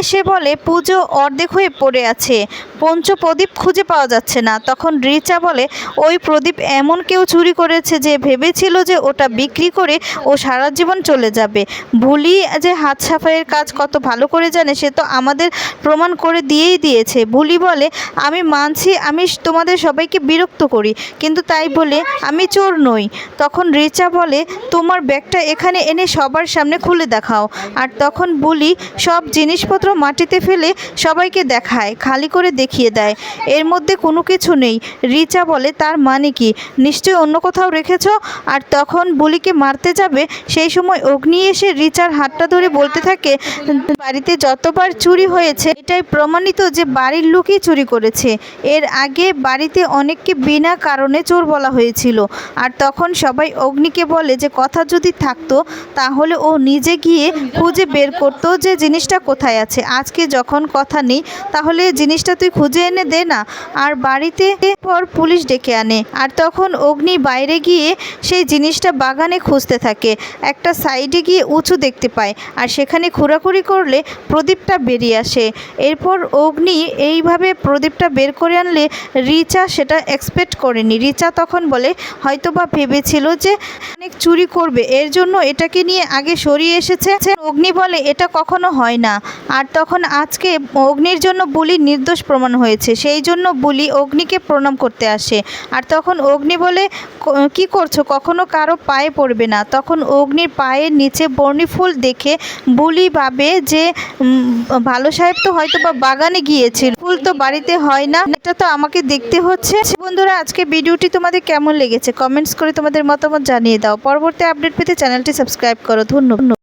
এসে বলে, পুজো অর্ধেক হয়ে পড়ে আছে পঞ্চ প্রদীপ খুঁজে পাওয়া যাচ্ছে না। তখন রিচা বলে, ওই প্রদীপ এমন কেউ চুরি করেছে যে ভেবেছিল যে ওটা বিক্রি করে ও সারা জীবন চলে যাবে। ভুলি যে হাত সাফাইয়ের কাজ কত ভালো করে জানে, সে তো আমাদের প্রমাণ করে দিয়েই দিয়েছে। ভুলি বলে, আমি মানছি, আমি তোমাদের সবাইকে বিরক্ত করি, কিন্তু তাই বলে আমি চোর নই। তখন রিচা বলে, তোমার ব্যাগটা এখানে এনে সবার সামনে খুলে দেখাও। আর তখন বুলি সব জিনিসপত্র মাটিতে ফেলে সবাইকে দেখায়, খালি করে দেখিয়ে দেয়। এর মধ্যে কোনো কিছু নেই। রিচা বলে, তার মানে কি? নিশ্চয়ই অন্য কোথাও রেখেছ? আর তখন বুলিকে মারতে যাবে, সেই সময় অগ্নি এসে রিচার হাতটা ধরে বলতে থাকে, বাড়িতে যতবার চুরি হয়েছে, এটাই প্রমাণিত যে বাড়ির লোকই চুরি করেছে। এর আগে বাড়িতে অনেককে বিনা কারণে চোর বলা হয়েছিল। আর তখন সবাই অগ্নিকে বলে যে, কথা যদি থাকতো, তাহলে ও নিজে গিয়ে খুঁজে বের করতো যে জিনিসটা কোথায় আছে। আজকে যখন কথা নেই, তাহলে জিনিসটা তুই খুঁজে এনে দে না। আর বাড়িতে পর পুলিশ ডেকে আনে। আর তখন অগ্নি বাইরে গিয়ে সেই জিনিসটা বাগানে খুঁজতে থাকে। একটা সাইডে গিয়ে উঁচু দেখতে পায়। আর সেখানে খোঁড়াখুড়ি করলে প্রদীপটা বেরিয়ে আসে। এরপর অগ্নি এইভাবে প্রদীপটা বের করে আনলে রিচা সেটা এক্সপেক্ট করেনি। রিচা তখন বলে, হয়তোবা ভেবেছিল যে অনেক চুরি করবে। এর জন্য এটাকে নিয়ে আগে সরিয়ে এসেছে। অগ্নি বলে, এটা কখনো হয় না। আর তখন আজকে অগ্নির জন্য বুলি নির্দোষ প্রমাণ হয়েছে। সেই জন্য বুলি অগ্নিকে প্রণাম করতে আসে। আর তখন অগ্নি বলে, "ক- করছ? কখনো কারও পায়ে পড়বে না। তখন অগ্নির পায়ের নিচে বর্ণি ফুল দেখে বুলি ভাবে যে ভালো সাহেব তো হয়তো বা বাগানে গিয়েছিল। ফুল তো বাড়িতে হয় না। এটা তো আমাকে দেখতে হচ্ছে। বন্ধুরা, আজকে ভিডিওটি তোমাদের কেমন লেগেছে? কমেন্টস করে তোমাদের মতামত জানিয়ে দাও। পরবর্তী আপডেট পেতে চ্যানেলটি সাবস্ক্রাইব করো। ধন্যবাদ।